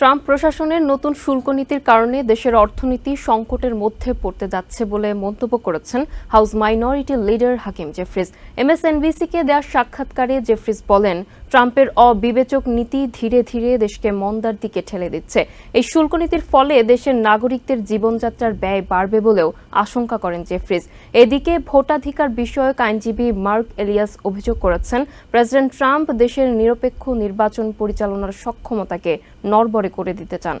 Trump প্রশাসনের নতুন শুল্ক নীতির কারণে দেশের অর্থনীতি সংকটের মধ্যে পড়তে যাচ্ছে বলে মন্তব্য করেছেন House minority leader Hakeem Jeffries. এমএসএনবিসিকে দেওয়া সাক্ষাৎকারে জেফ্রিজ বলেন ট্রাম্পের অবিবেচক নীতি ধীরে ধীরে দেশকে মন্দার দিকে ঠেলে দিচ্ছে। এই শুল্ক নীতির ফলে দেশের নাগরিকদের জীবনযাত্রার ব্যয় বাড়বে বলেও আশঙ্কা করেন জেফ্রিজ। এদিকে ভোটাধিকার বিষয়ক আইনজীবী মার্ক এলিয়াস অভিযোগ করেছেন, প্রেসিডেন্ট ট্রাম্প দেশের নিরপেক্ষ নির্বাচন পরিচালনার সক্ষমতাকে নরবরে করে দিতে চান।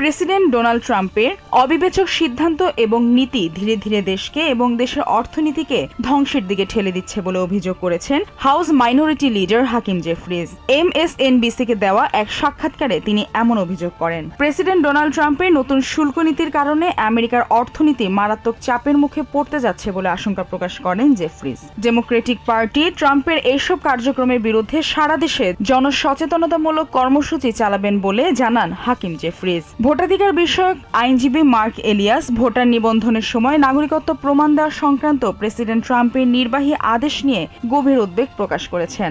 প্রেসিডেন্ট ডোনাল্ড ট্রাম্পের অবিবেচক সিদ্ধান্ত এবং নীতি ধীরে ধীরে দেশকে এবং দেশের অর্থনীতিকে ধ্বংসের দিকে ঠেলে দিচ্ছে বলে অভিযোগ করেছেন House minority leader Hakeem Jeffries. M S কে দেওয়া এক সাক্ষাৎকারে তিনি এমন অভিযোগ করেন। প্রেসিডেন্ট ডোনাল্ড ট্রাম্পের নতুন শুল্ক নীতির কারণে আমেরিকার অর্থনীতি মারাত্মক চাপের মুখে পড়তে যাচ্ছে বলে আশঙ্কা প্রকাশ করেন জেফ্রিজ। ডেমোক্রেটিক পার্টি ট্রাম্পের এইসব কার্যক্রমের বিরুদ্ধে সারা দেশে জনসচেতনতামূলক কর্মসূচি চালাবেন বলে জানান হাকিম জেফ্রিজ। ভোটাধিকার বিষয়ক আইনজীবী মার্ক এলিয়াস ভোটার নিবন্ধনের সময় নাগরিকত্ব প্রমাণ দেওয়া সংক্রান্ত প্রেসিডেন্ট ট্রাম্পের নির্বাহী আদেশ নিয়ে গভীর উদ্বেগ প্রকাশ করেছেন।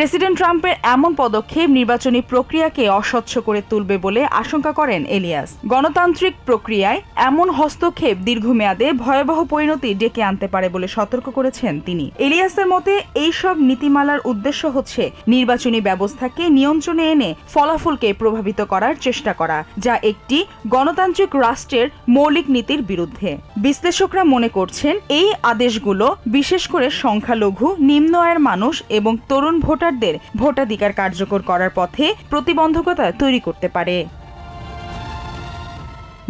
প্রেসিডেন্ট ট্রাম্পের এমন পদক্ষেপ নির্বাচনী প্রক্রিয়াকে অস্বচ্ছ করে তুলবে বলে আশঙ্কা করেন এলিয়াস। গণতান্ত্রিক প্রক্রিয়ায় এমন হস্তক্ষেপ দীর্ঘমেয়াদে ভয়াবহ পরিণতি ডেকে আনতে পারে বলে সতর্ক করেছেন তিনি। এলিয়াসের মতে, এইসব নীতিমালার উদ্দেশ্য হচ্ছে নির্বাচনী ব্যবস্থাকে নিয়ন্ত্রণে এনে ফলাফলকে প্রভাবিত করার চেষ্টা করা, যা একটি গণতান্ত্রিক রাষ্ট্রের মৌলিক নীতির বিরুদ্ধে। বিশ্লেষকরা মনে করছেন, এই আদেশগুলো বিশেষ করে সংখ্যালঘু, নিম্ন আয়ের মানুষ এবং তরুণ ভোটারদের ভোটাধিকার কার্যকর করার পথে প্রতিবন্ধকতা তৈরি করতে পারে।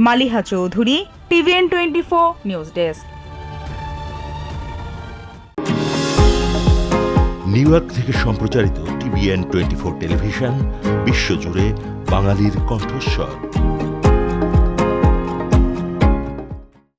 Maliha Chowdhury, TVN twenty four news desk. New York থেকে সম্প্রচারিত টিভিএন টোয়েন্টি ফোর টেলিভিশন, বিশ্বজুড়ে বাঙালির কণ্ঠস্বর।